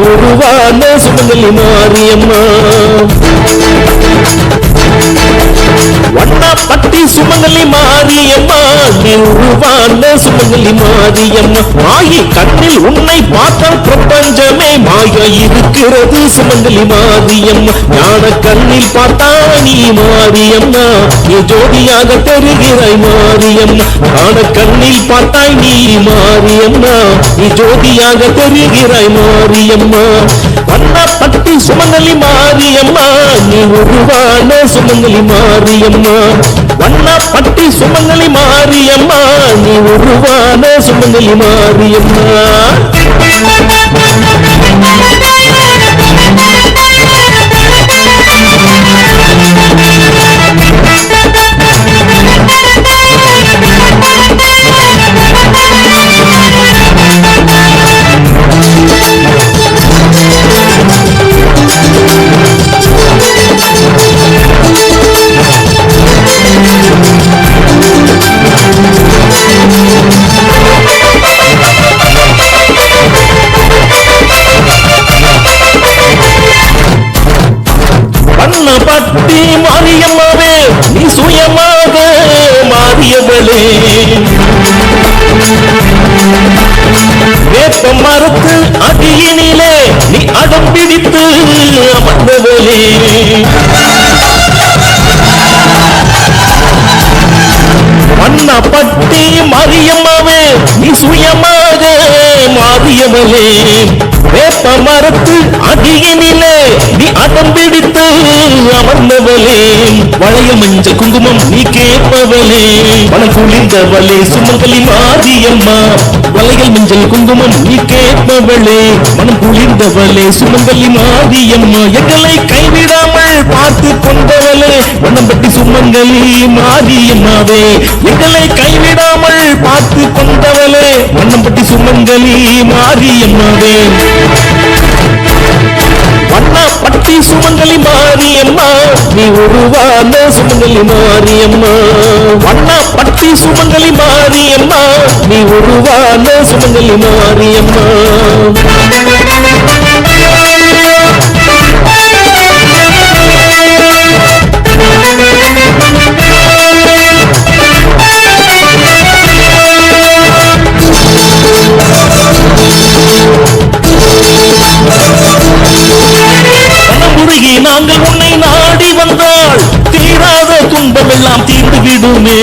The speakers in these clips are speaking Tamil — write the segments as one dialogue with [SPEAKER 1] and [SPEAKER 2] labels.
[SPEAKER 1] உருவான சுமங்கலி மாரியம்மா. வண்ணப்பட்டி சுமங்கலி மாரியம்மா. நீ உருவான சுமங்கலி மாரியம்மா. மாயி கண்ணில் உன்னை பார்த்தால் பிரபஞ்சமே மாயா இருக்கிறது சுமங்கலி மாரியம்மா. ஞான கண்ணில் பார்த்தா நீ மாரியம்மா. நீ ஜோதியாக தெரிகிறாய் மாரியம்மா. ஞான கண்ணில் பார்த்தாய் நீ மாரியம்மா. நீ ஜோதியாக தெரிகிறாய் மாரியம்மா. பட்டு சுமங்கலி மாரியம்மா. நீ உருவான சுமங்கலி மாரியம்மா. அண்ணா பட்டி சுமங்கலி மாரியம்மா நீ உருவான சுமங்கலி மாரியம்மா. பட்டி மரியம்மாவே நீ சுயமாக மாறியவளே வேப்ப மரத்து அடியினிலே நீ அடம் பிடித்து அமர்ந்தவளே. வளைய மஞ்ச குங்குமம் நீ கேட்பவளே. மனம் குளிர்ந்தவளே சுமங்கலி மாரியம்மா. வலைகள் மஞ்சள் குங்குமம் நீ கேட்பவளே மனம் குளிர்ந்தவளே சுமங்கலி மாரியம்மா எங்களை கைவிடாமல் பார்த்து கொண்டவளே மனம் பட்டி சுமங்கலி மாரியம்மாவே எங்களை கைவிடாமல் பார்த்து கொண்டவளே மனம் பட்டி சுமங்கலி மாரியம்மாவே வண்ணப்பட்டி சுமங்கலி மாரியம்மா. நீ உருவான சுமங்கலி மாரியம்மா. வண்ணா பட்டி சுமங்கலி மாரியம்மா. நீ உருவான சுமங்கலி மாரியம்மா. தீர்ந்து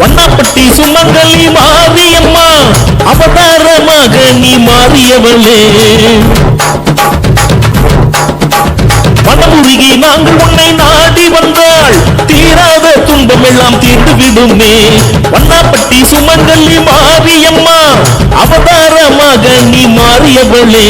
[SPEAKER 1] வண்ணாப்பட்டி சுமங்கலி மாரியம்மா அவதாரமாக நீ மாறியவளே மனமுருகி நாங்கள் உன்னை நாடி வந்தால் தீராத துன்பம் எல்லாம் தீர்ந்து விடுமே வண்ணாப்பட்டி சுமங்கலி மாரியம்மா அவதாரமாக நீ மாறியவளே.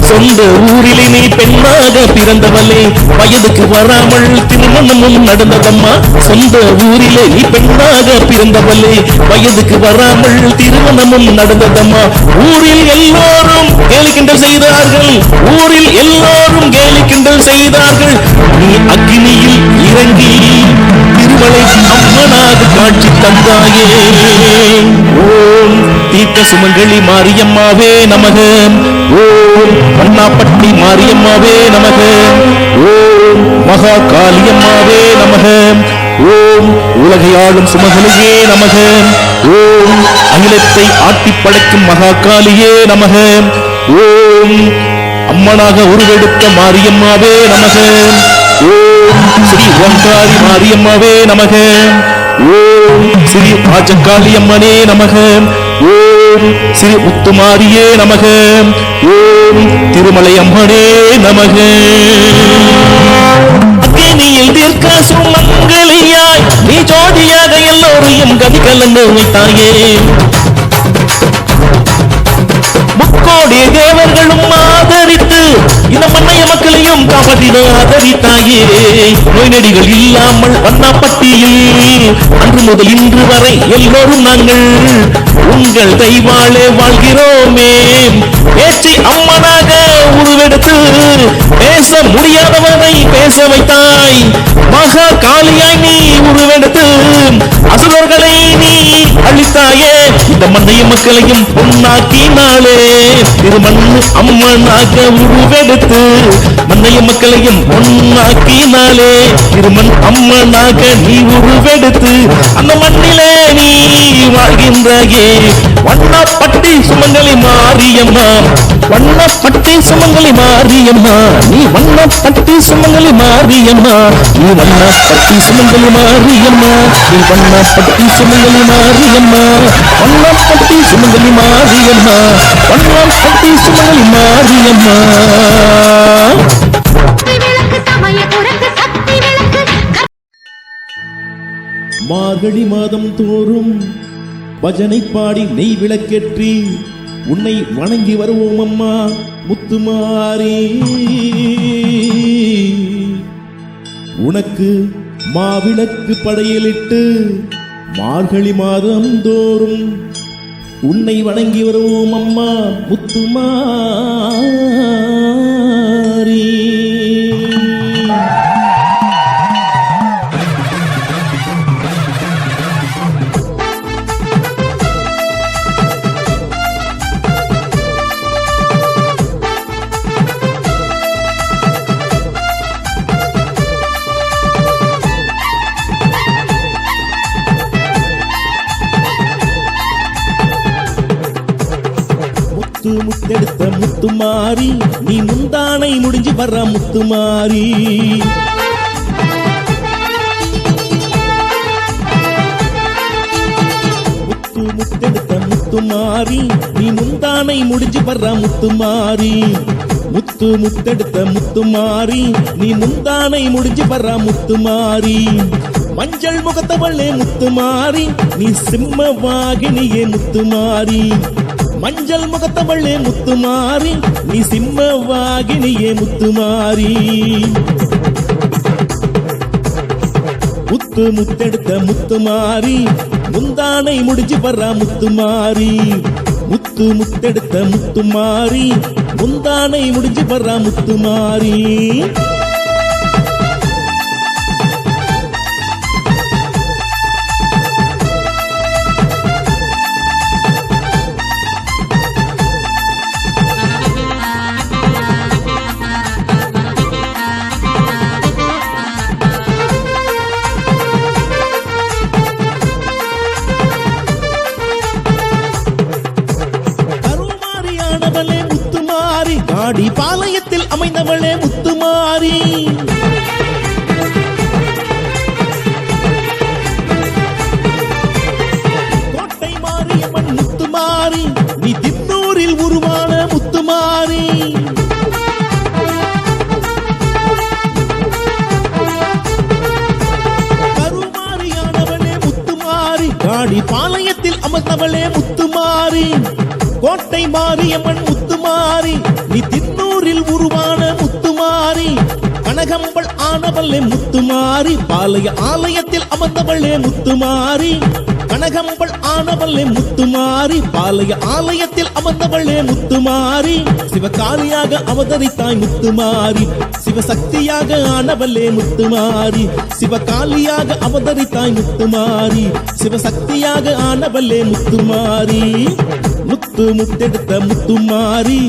[SPEAKER 1] சொந்த ஊரிலே நீ பெண்ணாக பிறந்தவளே. வயதுக்கு வராமல் திருமணமும் நடந்ததம்மா. சொந்த ஊரிலே நீ பெண்ணாக பிறந்தவளே. வயதுக்கு வராமல் திருமணமும் நடந்ததம்மா. ஊரில் எல்லோரும் கேலிக்கிண்டல் செய்தார்கள். ஊரில் எல்லோரும் கேலிக்கிண்டல் செய்தார்கள். நீ அக்னியில் இறங்கி திருமலை அம்மனாக காட்சி தந்தாயே. ஓம் தீர்க்க சுமங்கலி மாரியம்மாவே நமக. ஓம் அண்ணாப்பட்டி மாரியம்மாவே நமக. ஓம் மகா காளியம்மாவே நமக. ஓம் உலகையாளும் சுமகலியே நமக. ஓம் அகிலத்தை ஆட்டி படைக்கும் மகா காளியே நமக. ஓம் அம்மனாக உருவெடுத்த மாரியம்மாவே நமக. ஸ்ரீ ஓங்காரி மாரியம்மாவே நமக. ஓம் ஸ்ரீ ராஜகாளி அம்மனே நமக. ஓம் ஸ்ரீ முத்துமாரியே நமக. ஓம் திருமலை அம்மனே நமக. அக்னியில் தீர்க்க சுமங்கலியாய் நீ ஜோதியாக எல்லோரையும் கதி கலந்து வைத்தாயே. முக்கோடி தேவர்களும் ஆதரித்து இந்த மண்ணைய மக்களையும் காப்பாற்றின ஆதரித்தாயே. நோய் நடிகள் இல்லாமல் வண்ணாப்பட்டியில் அன்று முதல் இன்று வரை எல்லோரும் நாங்கள் உங்கள் தெய்வாளே வாழ்கிறோமே. பேச்சு அம்மனாக உருவெடுத்து பேச முடியாதவனை பேச வைத்தாய். மகா காளியாய் நீ உருவெடுத்து அசுரர்களை அளித்தாயே இந்த மண்ணையும் மக்களையும் பொன்னாக்கினாளே திருமண்ணு அம்மனாக உருவெடுத்து மண்ணையும் மக்களையும் பொன்னாக்கினாளே திருமண் அம்மனாக நீ உருவெடுத்து அந்த மண்ணிலே நீ வாழ்கின்றாயே. வண்ணப்பட்டி சுமங்கலி மாரியம்மா. வண்ணப்பட்டி சுமங்கலி மாரியம்மா. நீ வண்ணப்பட்டி சுமங்கலி மாரியம்மா. நீ வண்ணப்பட்டி சுமங்கலி மாரியம்மா. நீ வண்ணப்பட்டி சுமங்கலி மாரியம்மா. வண்ணப்பட்டி சுமங்கலி மாரியம்மா. வண்ணப்பட்டி சுமங்கலி மாரியம்மா. மார்கழி மாதம் தோறும் பஜனை பாடி நெய் விளக்கேற்றி உன்னை வணங்கி வருவோம் அம்மா முத்துமாரி. உனக்கு மாவிளக்கு படையலிட்டு மார்கழி மாதம் தோறும் உன்னை வணங்கி வருவோம் அம்மா முத்துமா முடிஞ்சு வர்ற முத்துமாரி முத்து முத்தெடுத்த முத்துமாரி நீ முந்தானை முடிஞ்சு வர்ற முத்துமாரி முத்து முத்தெடுத்த முத்துமாரி நீ முந்தானை முடிஞ்சு வர்ற முத்துமாரி மஞ்சள் முகத்தவளே முத்துமாரி நீ சிம்ம வாகினியே முத்துமாரி மஞ்சள் முகத்தவளே முத்துமாரி நீ சிம்மவாகினியே முத்துமாரி. முத்து முத்தெடுத்த முத்துமாரி முந்தானை முடிஞ்சு வர்ற முத்துமாரி. முத்து முத்தெடுத்த முத்துமாரி முந்தானை முடிஞ்சு வர்ற முத்துமாரி. அமைந்தவளே முத்துமாரி கோட்டை மாரியம்மன் முத்துமாரி நீ திண்ணூரில் உருவான முத்துமாரி கருமாரியானவளே முத்துமாரி காடி பாளையத்தில் அமர்ந்தவளே முத்துமாரி கோட்டை மாரியம்மன் முத்துமாரி நீ தின்னூரில் ஆனவளே முத்துமாரி பாளைய ஆலயத்தில் அமர்ந்தவளே முத்துமாரி கனகம்பள் ஆனவளே முத்துமாரி பாளைய ஆலயத்தில் அமர்ந்தவளே முத்துமாரி சிவகாளியாக அவதரித்தாய் முத்துமாரி சிவசக்தியாக ஆனவளே முத்துமாரி சிவகாளியாக அவதரித்தாய் முத்துமாரி சிவசக்தியாக ஆனவளே முத்துமாரி முத்து முத்தெடுத்த முத்துமாரி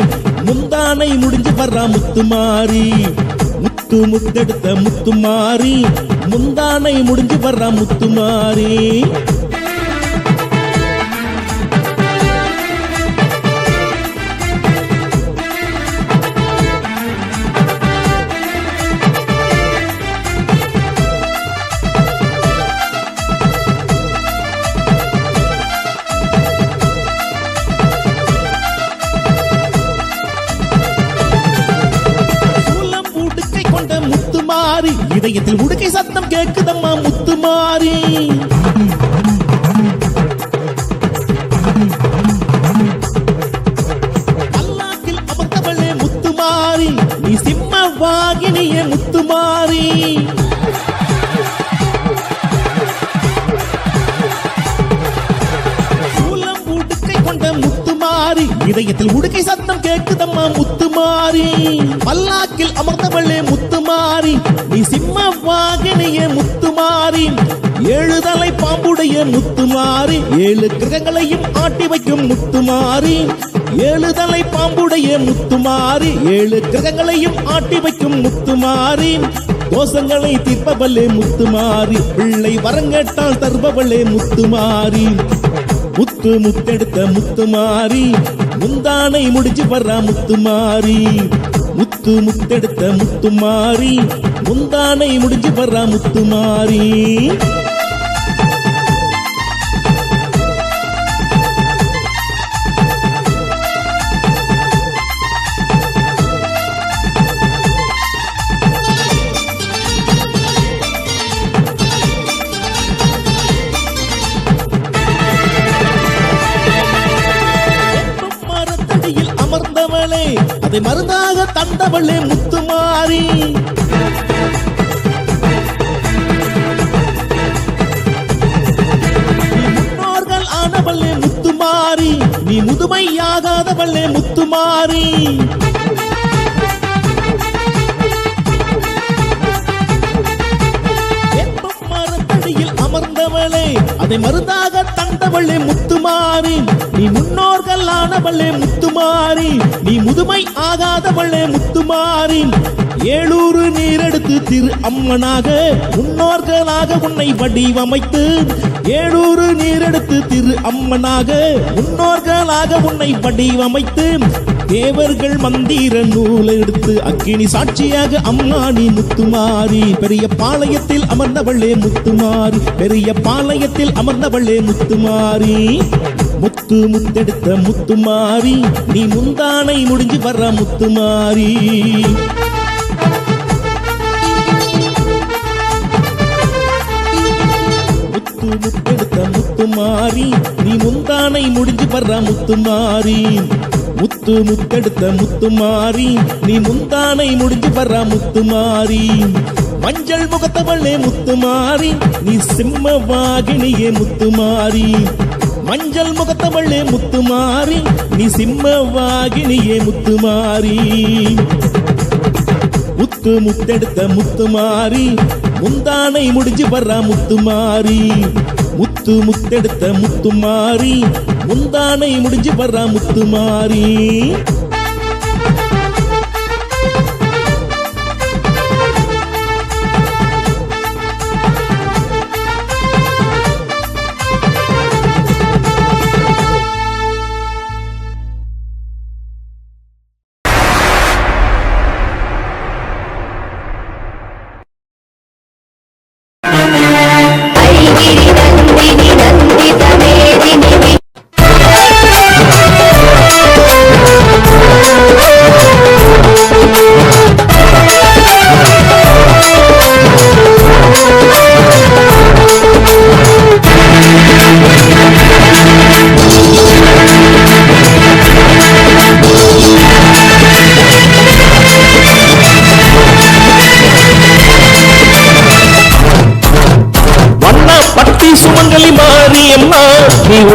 [SPEAKER 1] முந்தானை முடிஞ்சு வர்ற முத்துமாரி முத்து முத்தெடுத்த முத்துமாரி முந்தானை முடிஞ்சு வர்ற முத்து மாறி. முத்துமாரி இதயத்தில் உடுக்கை சத்தம் கேட்குதம்மா முத்து மாறி. அமர்ந்தவளே முத்துமாரி நீ சிம்ம வாகினியே முத்துமாரி இதயத்தில் உடுக்கை சத்தம் கேக்குதம்மா முத்துமாரி பல்லாக்கில் அமர்ந்தவளே முத்துமாரி நீ சிம்ம வாகினிய முத்துமாரி ஏழு தலை பாம்புடைய முத்துமாரி ஏழு கிரகங்களையும் ஆட்டி வைக்கும் முத்துமாரி ஏழு தலை பாம்புடைய முத்துமாரி ஏழு கிரகங்களையும் ஆட்டி வைக்கும் முத்துமாரி தோசங்களை தீர்ப்பவளே முத்துமாரி பிள்ளை வரங்கேட்டால் தருபவளே முத்துமாரி முத்து முத்தெடுத்த முத்து மாறி முந்தானை முடிச்சு வர்ற முத்து மாறி. முத்து முத்தெடுத்த முத்து மாறி முந்தானை முடிஞ்சு வர்ற முத்து மாறி. முத்துமாரி நீ முதுமையாகாதவளே முத்துமாரி வேப்பம் மரத்தடியில் அமர்ந்தவளே அதை மருந்தாக தந்தவளே முத்துமாறி. நீ முன்னோர்கள் ஆனவளே முத்துமாறி. நீ முதுமை ஆகாதவளே முத்துமாறி. ஏழூரு நீரெடுத்து திரு அம்மனாக முன்னோர்களாக உன்னை வடிவமைத்து ஏழூரு நீரெடுத்து திரு அம்மனாக முன்னோர்களாக உன்னை வடிவமைத்து தேவர்கள் மந்திர நூல் எடுத்து அக்கினி சாட்சியாக அம்மா நீ முத்துமாரி பெரிய பாளையத்தில் அமர்ந்தவளே முத்துமாரி பெரிய பாளையத்தில் அமர்ந்தவளே முத்துமாரி. முத்து முத்தெடுத்த முத்துமாரி நீ முந்தானை முடிஞ்சு வர்ற முத்துமாரி. முத்தெடுத்த முத்துமாரி நீ முந்தானை முடிஞ்சு வர்ற முத்துமாரி முத்து முத்தெடுத்த முத்துமாரி நீ முந்தானை முடிஞ்சு வர்ற முத்துமாரி மஞ்சள் முகத்தவளே முத்துமாரி நீ சிம்ம வாகினியே முத்துமாரி மஞ்சள் முகத்தவளே முத்துமாரி நீ சிம்ம வாகினியே முத்துமாரி முத்து முத்தெடுத்த முத்துமாரி முந்தானை முடிஞ்சு வர்றா முத்து மாறி முத்து முத்தெடுத்த முத்து மாறி முந்தானை முடிஞ்சு வர்றா
[SPEAKER 2] முத்து மாறி.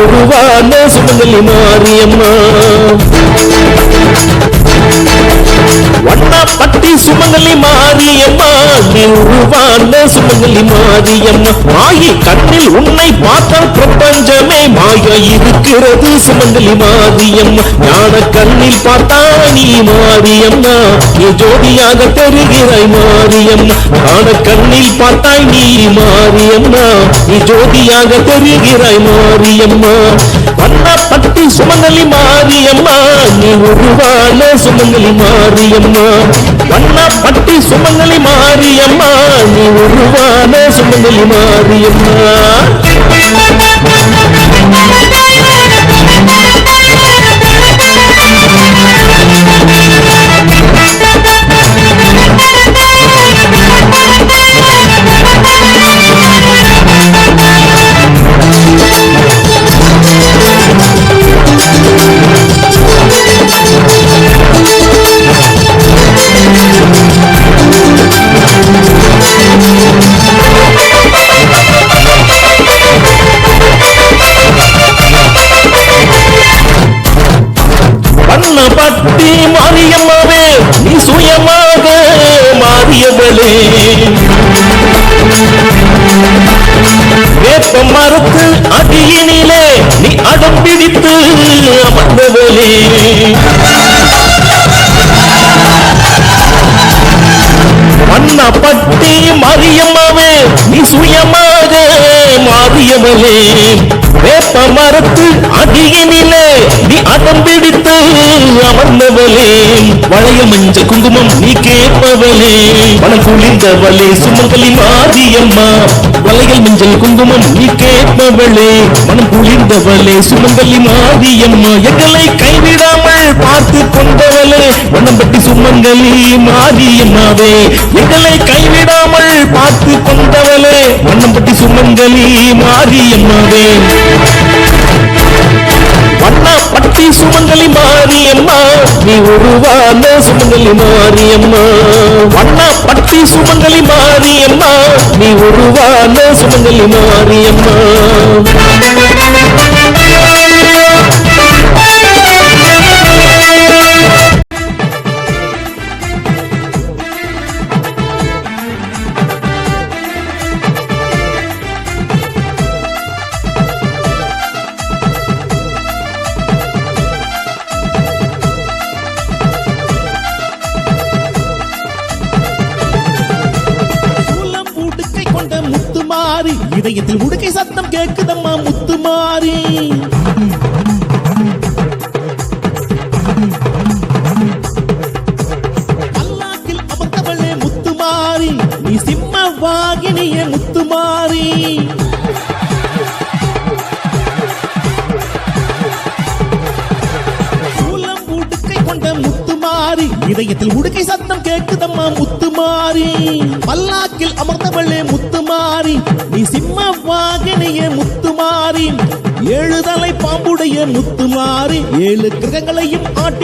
[SPEAKER 2] நீ உருவான சுமங்கலி நீ உருவான சுமங்கலி மாரியம்மா. மாயை கண்ணில் உன்னை பார்த்தால் பிரபஞ்சமே மாயா இருக்கிறது சுமங்கலி மாரியம்மா. ஞான கண்ணில் பார்த்தா நீ மாரியம்மா. நீ ஜோதியாக தெரிகிறாய் மாரியம்மா. ஞான கண்ணில் பார்த்தாய் நீ மாரியம்மா. நீ ஜோதியாக தெரிகிறாய் மாரியம்மா. பட்டி சுமங்கலி மாரியம்மா. நீ உருவான சுமங்கலி மாரியம்மா. வண்ணா பட்டி சுமங்கலி மாரியம்மா நீ உருவான சுமங்கலி மாரியம்மா.
[SPEAKER 1] மாறியவளே வேப்ப மறுத்து அடியினிலே நீ அடம் பிடித்து அமர்ந்தவளே. வண்ணப்பட்டி மரியம்மாவே நீ சுயமாக மாறியவளே. வேப்ப மரத்து அடியினிலே நீ அடம் பிடித்து அமர்ந்தவளே. வளைய மஞ்ச குங்குமம் நீ கேட்பவளே. மனம் குளிந்தவளே சுமங்கலி மாரியம்மா. மலைகள் மஞ்சள் குங்குமம் நீ கேட்பவளே மனம் குளிர்ந்தவளே சுமங்கலி மாரியம்மா எங்களை கைவிடாமல் பார்த்து கொண்டவளே வண்ணம்பட்டி சுமங்கலி மாரியம்மாவே எங்களை கைவிடாமல் பார்த்து கொண்டவளே வண்ணம்பட்டி சுமங்கலி மாரியம்மாவே வண்ணப்பட்டி சுமங்கலி மாரியம்மா. நீ உருவான சுமங்கலி மாரியம்மா. வண்ணப்பட்டி சுமங்கலி மாரியம்மா. நீ உருவான சுமங்கலி மாரியம்மா.
[SPEAKER 3] முத்துமாரி ஏழு கிரகங்களையும் ஆட்டி